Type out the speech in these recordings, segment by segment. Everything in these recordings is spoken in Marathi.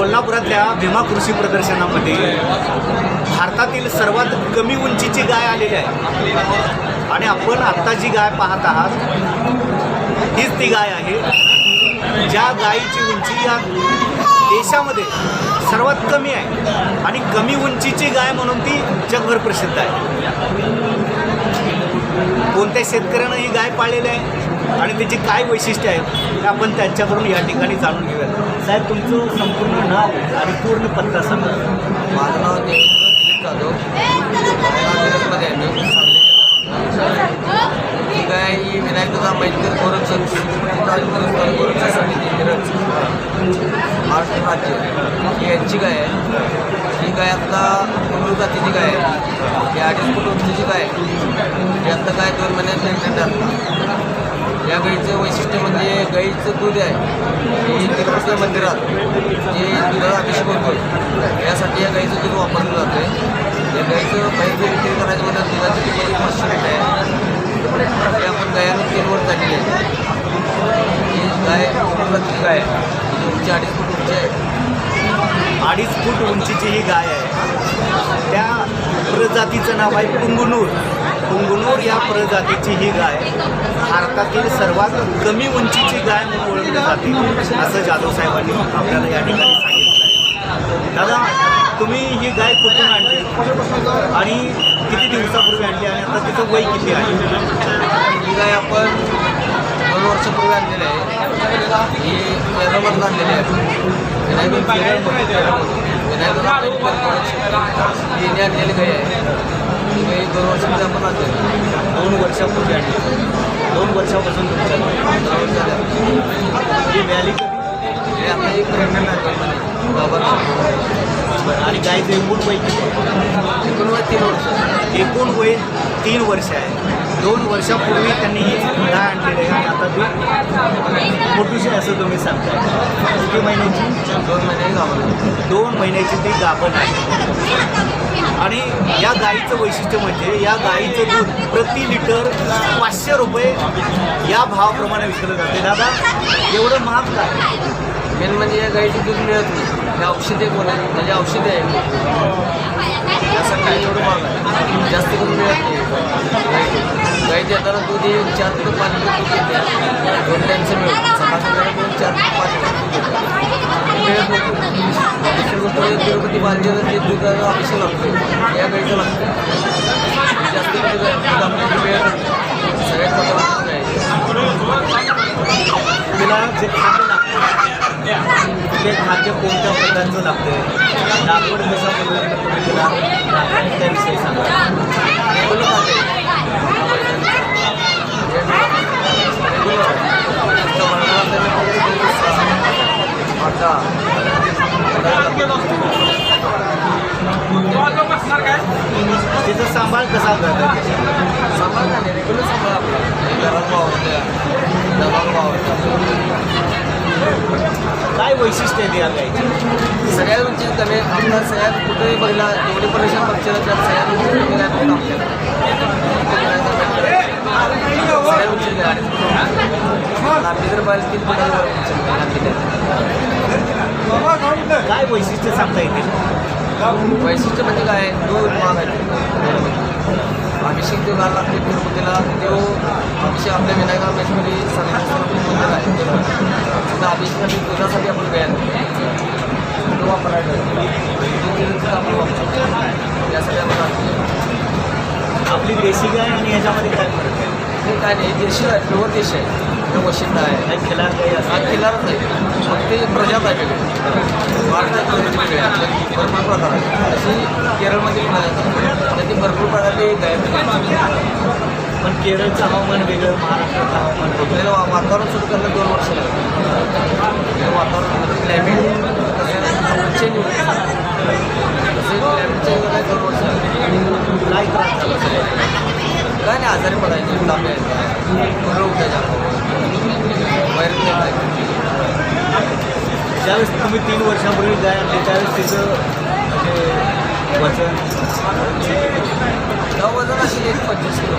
कोल्हापुरातल्या भीमा कृषी प्रदर्शनामध्ये भारतातील सर्वात कमी उंचीची गाय आलेली आहे. आणि आपण आत्ता जी गाय पाहत आहात हीच ती गाय आहे. ज्या गायीची उंची या देशामध्ये सर्वात कमी आहे आणि कमी उंचीची गाय म्हणून ती जगभर प्रसिद्ध आहे. कोणत्या शेतकऱ्यानं ही गाय पाळलेली आहे आणि त्याची काय वैशिष्ट्य आहेत हे आपण त्यांच्याकडून या ठिकाणी जाणून घेऊयात. साहेब तुमचं संपूर्ण नाव आणि पूर्ण पत्ता सांगा. माझं नाव देवेंद्र दिलीप जाधव. नांदेडमध्ये आहे मी सांगलीच्या ही विनायकदा मैत्री गोरक्षण गोरक्षण समिती मिरज महाराष्ट्र राज्य. ही यांची गाय आहे. ही गाय आता कुंडू जातीची गाय आहे. ही अडीच फूट उंचीची गाय आहे. ही आता काय दोन महिन्यात प्रेग्नेंट आहे या गाईचं वैशिष्ट्य म्हणजे गाईचं दूध आहे. हे तिरुपती मंदिरात जे दुधाचा अभिषेक होतो यासाठी या गाईचं दूध वापरलं जातं आहे या गाईचं बाहेर जर विक्री करायचं म्हणजे दुधाची किंमत पाचशे रुपये आहे? हे आपण गायानं तीन वर झालेली आहे. ही गाय कुटुंबातली गाय आहे? उंची अडीच फूट उंची आहे? अडीच फूट उंचीची ही गाय आहे. त्या प्रजातीचं नाव आहे पुंगनूर पुंगनूर या प्रजातीची ही गाय भारतातील सर्वात कमी उंचीची गाय म्हणून ओळखली जाते असं जाधव साहेबांनी आपल्याला या ठिकाणी सांगितलं आहे. दादा तुम्ही ही गाय कुठून आणली? आणि किती दिवसापूर्वी आणली आणि आता तिचं वय किती आहे? ही गाय आपण दोन वर्षापूर्वी आणलेली आहे. ही केरळमधून आणलेली आहे. विनायक विनायक आणलेली गाय आहे. ही गाय दोन वर्षामध्ये म्हणजे आपण आणलेली दोन वर्षापूर्वी आणली दोन वर्षापासून तुमच्या ही व्हॅली हे आता एक प्रेरणा आहे बाबा आणि गायचं एकूण वय किती? आहे? एकूण वय तीन वर्ष. एकूण वय तीन वर्ष आहे. दोन वर्षापूर्वी त्यांनी ही गाय आणलेली आहे. आणि आता ती मोठीशी आहे असं तुम्ही सांगताय. किती महिन्याची? दोन महिने गावाला. दोन महिन्याची ती गाभण आहे. आणि या गाईचं वैशिष्ट्य म्हणजे या गाईचं दूध प्रति लिटर पाचशे रुपये या भावाप्रमाणे विकलं जाते. दादा एवढं महाग काय मेन म्हणजे या गाईचं दूध मिळत नाही. हे औषधे बोला म्हणजे औषधे आहे. त्यासाठी एवढं महाग आहे. जास्त दूध मिळत नाही. गाई देताना दूध हे चार किलो पाच लिटर दूध देते दोन टाईमचं मिळतं सकाळ सकाळी दोन चार किलो पाच लिटर दूध देते दुसरी गोष्ट म्हणजे तिरुपती बालजीला जे दुधाचा लागतो. या गाईचं लागतं. जास्त दूध आपल्याला मिळत नाही सगळ्यात तिला जे खाद्य लागतं ते खाद्य कोणत्या प्रकारचं लागतं? लागवड कसा पद्धतीनं तिला त्याविषयी सांगा. तिचा सांभाळ कसा करतात रेग्युलर सांभाळ घरात वावरतं दबाव काय वैशिष्ट्य आहे या गायची सगळ्यात उंची कमी आपला सगळ्यात कुठेही बघितला जेवढी परेशान पक्षाला त्यात सगळ्यात आपल्याला काय वैशिष्ट्य सांगता येतील वैशिष्ट्य म्हणजे काय? दूध महाग आहे अभिषेक जो घाल लागते तिरुपतीला तो अभिषेक आपल्या विनायक रामेश्वरी सर्व मंदिर आहे तिथं अभिषेकासाठी दुधासाठी आपण गया तो तर आपण वापरतो. यासाठी आपण. आपली देशी गाय आणि याच्यामध्ये काय फरक आहे? हे काय नाही देशी आहे प्युअर देश आहे. वशिंद आहे. खिलार हा किल्लारच आहे. मग ते प्रजात आहे वेगळे महाराष्ट्रात. भरपूर प्रकार आहे अशी केरळमध्ये त्याची भरपूर प्रकारची गाय पण केरळचं हवामान वेगळं महाराष्ट्राचं हवामान वेगळं. वातावरण सुरू करायला दोन वर्ष लागतात हे वातावरण क्लायमेट कसं चेंज होतं तसे क्लायमेट चेंज करायला दोन वर्ष लागतात काय त्रास झाला सगळ्यात? काय नाही आजारी पडायचे ताप यायचा पूर्ण उठायचा बाहेर नाही ज्यावेळेस तुम्ही तीन वर्षापूर्वी गाय तिचं म्हणजे वजन. तेव्हा वजन असेल एक पंचवीस किलो.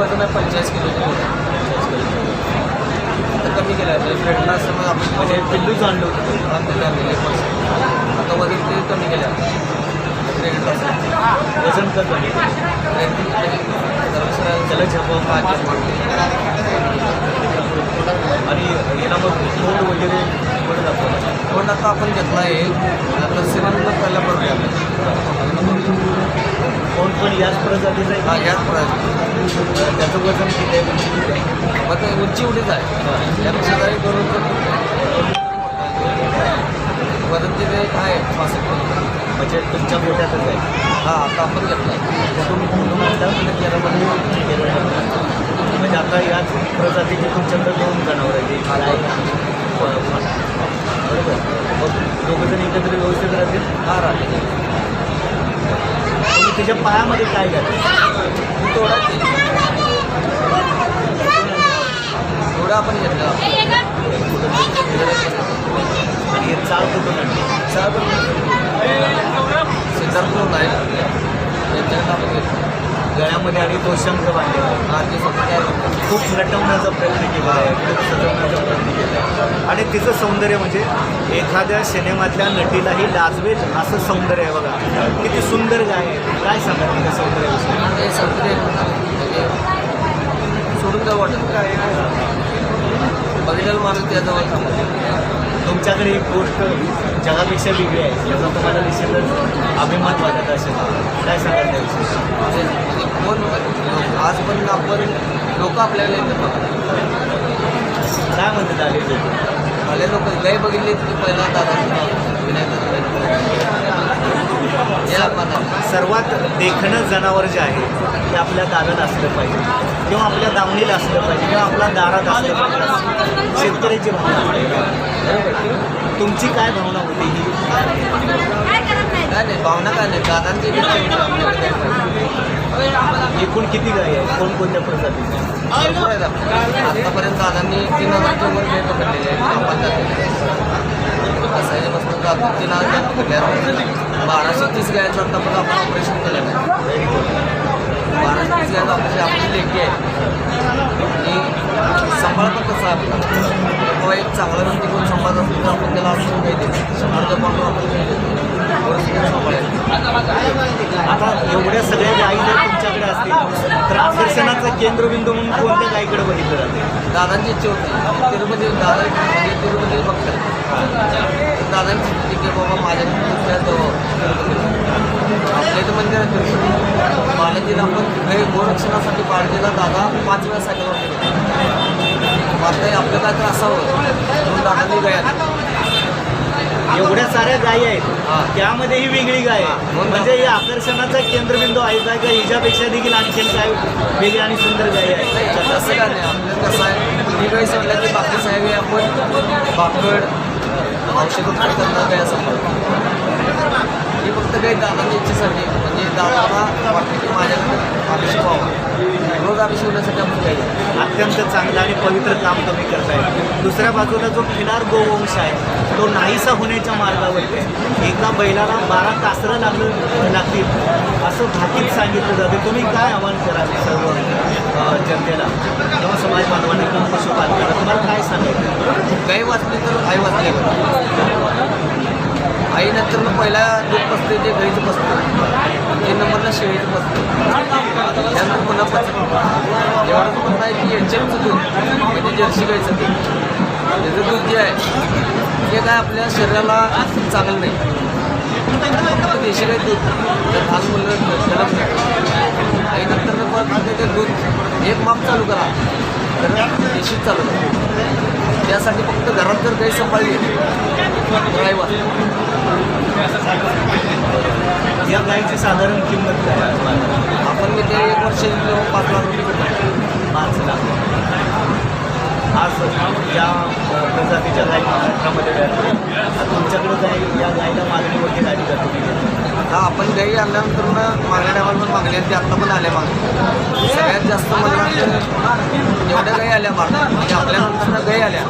वजन आहे पंचेचाळीस किलो आता कमी केलं आहे. प्रेग्नंट असल्यामुळे आपण म्हणजे पिल्लूच आणलं होतं. आणलेले आणलेले पैसे आता वजन ते कमी केलं आहे? असल्यामुळे वजन कसं आहे? त्याला झेपवा आणि याला मग तोंड वगैरे पण आता आपण घेतला आहे. आता सिनेमा पहिल्या बरोबर कोण पण याच प्रजातीचा हा आहे याच प्रकार त्याचं वजन किती आहे? उंची किती आहे मग ते उंची एवढीच आहे. यापेक्षा जरी करून वजन तिथे आहे? पासष्ट. किलो. म्हणजे तुमच्या पोट्यातच आहे. हा आता आपण घेतला कुठून कुठून आणलं म्हणजे केरळमध्ये. म्हणजे आता याच प्रजातीचे तुमच्याकडे दोन जनावर आहेत. एक गाय आणि प- म्हण. बरोबर मग दोघं एकत्र व्यवस्थित राहतील? हा राहते तुम्ही त्याच्या पायामध्ये काय घातलं ती थोडा थोडा आपण घेतला. आणि हे चाल कुठून आणली? सिद्धार्थ म्हणून आहे यांच्याकडे आपण घेतलं. गळ्यामध्ये आणि तो शंख बांधलेला आहे. हा ते स्वतः खूप नटवण्याचा प्रयत्न केला आहे. खूप सजवण्याचा प्रयत्न केला तिचं सौंदर्य म्हणजे एखाद्या सिनेमातल्या नटीलाही लाजवेल असं सौंदर्य आहे बघा. किती सुंदर गाय आहे. काय सांगा तिच्या सौंदर्याविषयी? सौंदर्य म्हणजे सोडून जाऊ वाटत बघितलेलं माणूस त्याजवळ तुमच्याकडे एक गोष्ट जगापेक्षा वेगळी आहे. त्याचा तुम्हाला निश्चितच अभिमान वाटत असेल. काय सांगाल त्याविषयी? म्हणजे म्हणजे कोण आज पण आपण लोक आपल्याला काय म्हणतात आले भले लोक गाय बघितली की पहिला दादा सर्वात देखणं जनावर जे आहे ते आपल्या दारात असलं पाहिजे. किंवा आपल्या दावणीला असलं पाहिजे किंवा आपल्या दारात असलं पाहिजे. शेतकऱ्याची भावना तुमची काय भावना होती? ही काय नाही? भावना काय नाही. दादांची. एकूण किती गाय आहे कोणकोणत्या प्रजातीच्या. आतापर्यंत दादांनी तीन हजारच्या वर गाय पकडलेले आहेत आपण कसायच्यापासून जातो तीन हजार गाय पकडल्या बाराशे तीस गायचं आतापर्यंत आपण ऑपरेशन केलं आहे. बाराशे तीस गायचं ऑपरेशन आपली लेखी आहे. आणि सांभाळ पण कसं आपला? किंवा एक चांगला व्यक्ती कोण सांभाळत असेल तर आपण त्याला असं काही देतो शंभरच्या पाठवून आपण काही देतो परिस्थिती आता एवढ्या सगळ्या गायी असतील. तर आकर्षणाचं केंद्रबिंदू म्हणून कोणत्या गायकडे बघितलं जाते? दादांची इच्छा होती. तिरुपती दादा म्हणजे तिरुपती बघतात दादांची इच्छा की बाबा माझ्या आपल्या इथं मंदिर आहे तिरुपती. बालाजीला आपण हे गोरक्षणासाठी बाळगीला दादा पाच वेळा सायकल गेलो. मात्र आपल्याला तर असावं. म्हणून दादांनी गया एवढ्या साऱ्या गायी. आहेत. त्यामध्ये ही वेगळी गाय आहे. म्हणजे हे आकर्षणाचा केंद्रबिंदू आहे. का हिच्यापेक्षा देखील आणखीन काय वेगळी आणि सुंदर गायी आहे. तसं काय आपलं कसं आहे? ही गाई सोडल्या की बाकी साहेब आपण औषध काय असं ही फक्त काही दादांच्या इच्छेसाठी म्हणजे वाटतं की अभिषेक व्हावा रोज अभिषेक होण्यासाठी आपण काही अत्यंत चांगलं आणि पवित्र काम तुम्ही करताय. दुसऱ्या बाजूला जो खिलार गोवंश आहे तो नाहीसा होण्याच्या मार्गावरती आहे. एका बैलाला बारा कासरं लागलं लागतील असं भाकीत सांगितलं जाते. तुम्ही काय आवाहन कराल सर्व जनतेला? किंवा समाज बांधवांना किंवा पशुपालकाला तुम्हाला काय सांगायचं? काही वाचले तर काही वाचले. आई नंतर मग पहिला दूध बसते ते गाईचं बसतं तीन नंबरला शेळीचं बसतं त्यानंतर पुन्हा बसतं एवढंच पण आहे की एचएमचं दूध. म्हणजे जर्सी गाईचं दूध. त्याचं दूध जे आहे ते काय आपल्या शरीराला चांगलं नाही. देशी गाय दूध. तर खास मुलं गरम नाही आई नंतर मग ते दूध. एक माप चालू करा. तर देशीच चालू. करा त्यासाठी फक्त घरात जर काही सांभाळली ड्रायव्हर या गायीची साधारण किंमत काय? आपण मी ते एक वर्ष पाच लाख रुपये पाच लाख. आज या प्रजातीच्या गायी महाराष्ट्रामध्ये तुमच्याकडे गाय या गायीला मागणी वगैरे आली का आता आपण गाई आणल्यानंतर ना मागण्या टायमाला पण आणि ते आत्ता पण आल्या मागणी सगळ्यात जास्त तर एवढ्या गाई आल्या मागण्या म्हणजे आपल्यानंतर ना गाई आल्या.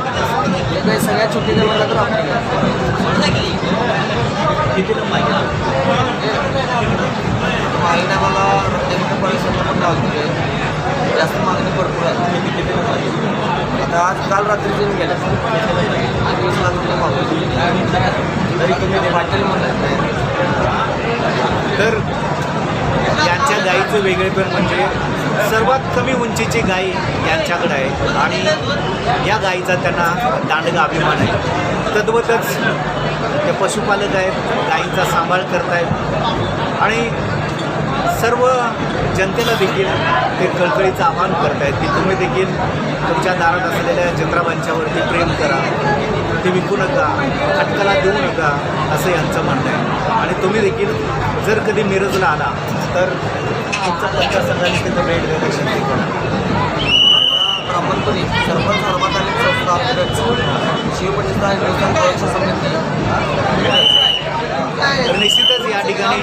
ते गाई सगळ्यात छोटी गाई म्हणलं तर आपली मागणी टायमाला रत्नागिरी परिसराला पण जास्त मागणी भरपूर आहे. आता आज काल रात्री येऊन गेल्या आणि वीस लाख रुपये मागवले तरी तुम्ही पाटील म्हणत तर यांच्या गाईचं वेगळेपण म्हणजे सर्वात कमी उंचीची गाय यांच्याकडे आहे. आणि या गाईचा त्यांना दांडगा अभिमान आहे. तद्वतच ते पशुपालक आहेत गायींचा सांभाळ करतायत. आणि सर्व जनतेला देखील ते कळकळीचं आवाहन करतायत की तुम्ही देखील तुमच्या दारात असलेल्या चंद्राबांच्यावरती प्रेम करा. ते विकू नका खटकाला देऊ नका असं यांचं म्हणणं आहे. आणि तुम्ही देखील जर कधी मिरजला आला तर तुमचा पंचायत तिथं भेट देण्याची संधी करा ब्राह्मणपणी सरपंच सर्वकालीन संस्था शिवपंडित समिती. निश्चितच या ठिकाणी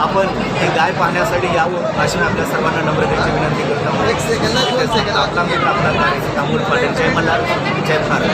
आपण ही गाय पाहण्यासाठी यावं अशी मी आपल्या सर्वांना नम्रतेची विनंती करतो. आपला मित्र आपला कार्यक्रम तांबूर पाटील जय मल्हार जय भारत.